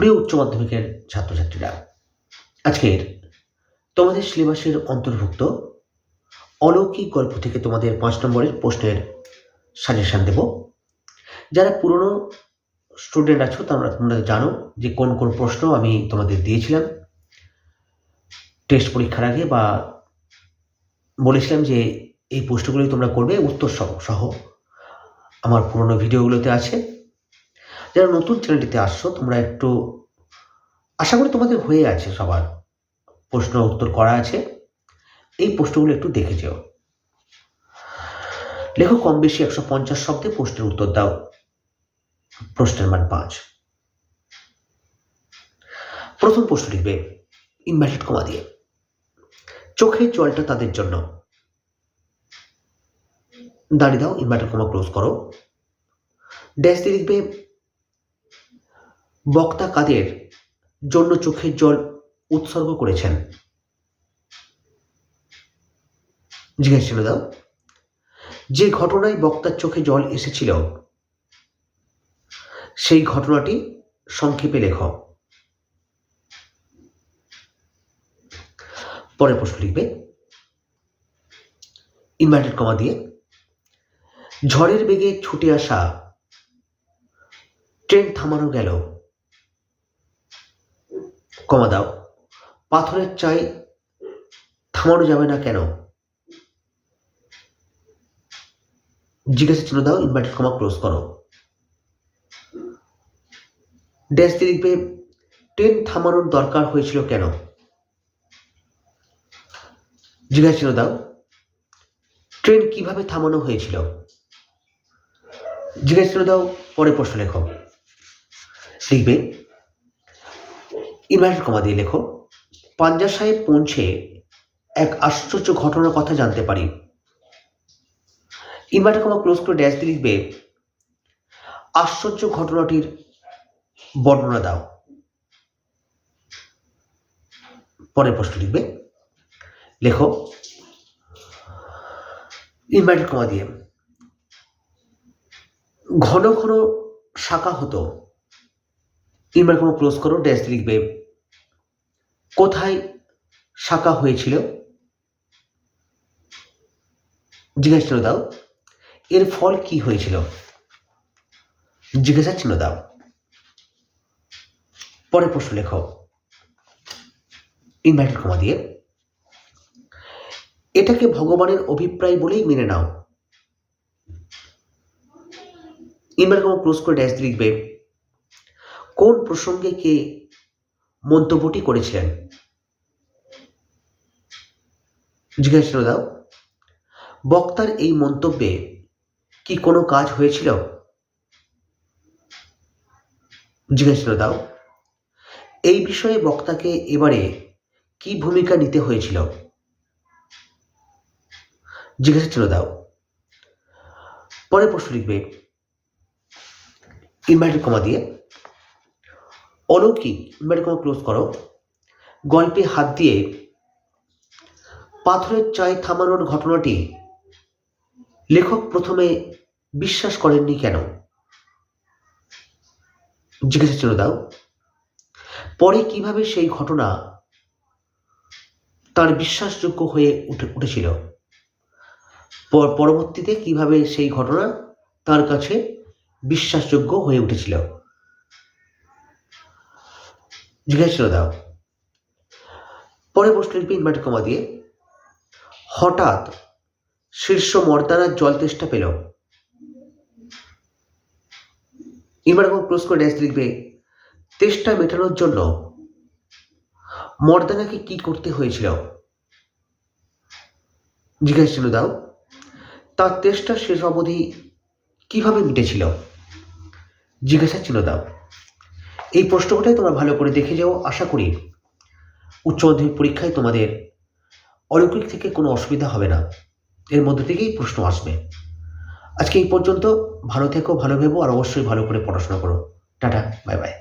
প্রিয় উচ্চ মাধ্যমিকের ছাত্রছাত্রীরা, আজকের তোমাদের সিলেবাসের অন্তর্ভুক্ত অলৌকিক গল্প থেকে তোমাদের পাঁচ নম্বরের প্রশ্নের সাজেশান দেব। যারা পুরনো স্টুডেন্ট আছো তোমরা তোমরা জানো যে কোন কোন প্রশ্ন আমি তোমাদের দিয়েছিলাম। টেস্ট পরীক্ষার আগে বা বলেছিলাম যে এই প্রশ্নগুলি তোমরা করবে, উত্তর সহ সহ। আমার পুরনো ভিডিওগুলোতে আছে। যারা নতুন চ্যানেলটিতে আসছো, তোমরা একটু আশা করি তোমাদের হয়ে আছে সবার প্রশ্ন উত্তর করা আছে। এই প্রশ্নগুলো একটু দেখে যেও। লেখো, কম বেশি একশো পঞ্চাশ শব্দে প্রশ্নের উত্তর দাও। প্রশ্নের মান পাঁচ। প্রথম প্রশ্ন লিখবে ইনভার্টেড কমা দিয়ে। চোখের জলটা তাদের জন্য। দাঁড়িয়ে দাও ইনভার্টেড কমা ক্লোজ করো। ড্যাশ দিয়ে লিখবে বক্তা কাদের জন্য চোখের জল উৎসর্গ করেছেন? জিজ্ঞেস ছিল দাও। যে ঘটনায় বক্তার চোখে জল এসেছিল, সেই ঘটনাটি সংক্ষেপে লেখ। পরের প্রশ্ন লিখবে। ইনভার্টেড কমা দিয়ে, ঝড়ের বেগে ছুটে আসা ট্রেন থামানো গেল। কমা দাও। পাথরের চাই থামানো যাবে না কেন? জিজ্ঞাসা চিহ্ন দাও ইনভার্টেড কমা ক্লোজ করো। ড্যাশ দিয়ে লিখবে ট্রেন থামানোর দরকার হয়েছিল কেন? জিজ্ঞাসা চিহ্ন দাও ট্রেন কীভাবে থামানো হয়েছিল? জিজ্ঞাসা চিহ্ন দাও পরে প্রশ্ন লেখো। লিখবে কমা দিয়ে লেখো। পাঞ্জা সাহেব পৌঁছে এক আশ্চর্য ঘটনার কথা জানতে পারি। ইনভার্টার কমা ক্লোজ করে ড্যাশ লিখবে, আশ্চর্য ঘটনাটির বর্ণনা দাও। পরের প্রশ্ন লিখবে, লেখো ইনভার্টেড কমা দিয়ে, ঘন ঘন শাখা হতো। ইনভার্টেড কমা ক্লোজ করো, ড্যাশ লিখবে কোথায় শাখা হয়েছিল? জিজ্ঞাসা চিহ্ন দাও। এর ফল কি হয়েছিল? জিজ্ঞাসা চিহ্ন দাও। পরে প্রশ্ন লেখ। ইনভার্টেড কমা দিয়ে। এটাকে ভগবানের অভিপ্রায় বলেই মেনে নাও। ইনভার্টেড কমা ক্লোজ করে ড্যাশ লিখবে, কোন প্রসঙ্গে কে মন্তব্যটি করেছিলেন। জিজ্ঞাসা দাও, বক্তার এই মন্তব্যে কি কোনো কাজ হয়েছিল? জিজ্ঞাসা দাও, এই বিষয়ে বক্তাকে এবারে কি ভূমিকা নিতে হয়েছিল? জিজ্ঞাসা দাও পরে প্রশ্ন লিখবে। ইনভার্টেড কমা দিয়ে অলৌকিক ইনভার্টেড কমা ক্লোজ করো। গল্পে হাত দিয়ে পাথরের চাই থামানোর ঘটনাটি লেখক প্রথমে বিশ্বাস করেননি কেন? জিজ্ঞাসা চিহ্ন দাও। পরে কীভাবে সেই ঘটনা তার বিশ্বাসযোগ্য হয়ে উঠে, উঠেছিল? পর- পরবর্তীতে কীভাবে সেই ঘটনা তার কাছে বিশ্বাসযোগ্য হয়ে উঠেছিল? জিজ্ঞাসা চিহ্ন দাও। পরে লিখবে ইনভার্টেড কমা দিয়ে হঠাৎ শীর্ষ মর্দানার জল তেষ্টা পেল। ইনভার্টেড কমা ক্লোজ করে ড্যাশ লিখবে, তেষ্টা মেটানোর জন্য মর্দানাকে কি করতে হয়েছিল? জিজ্ঞাসা দাও, তার তেষ্টা শেষ অবধি কীভাবে মিটেছিল? জিজ্ঞাসা চিহ্ন দাও এই প্রশ্নটাই তোমরা ভালো করে দেখে যাও, আশা করি উচ্চ মাধ্যমিক পরীক্ষায় তোমাদের অলৌকিক থেকে কোনো অসুবিধা হবে না। এর মধ্যে থেকেই প্রশ্ন আসবে। আজকে এই পর্যন্ত ভালো থেকো, ভালো ভেবো, আর অবশ্যই ভালো করে পড়াশোনা করো। Tata, bye bye.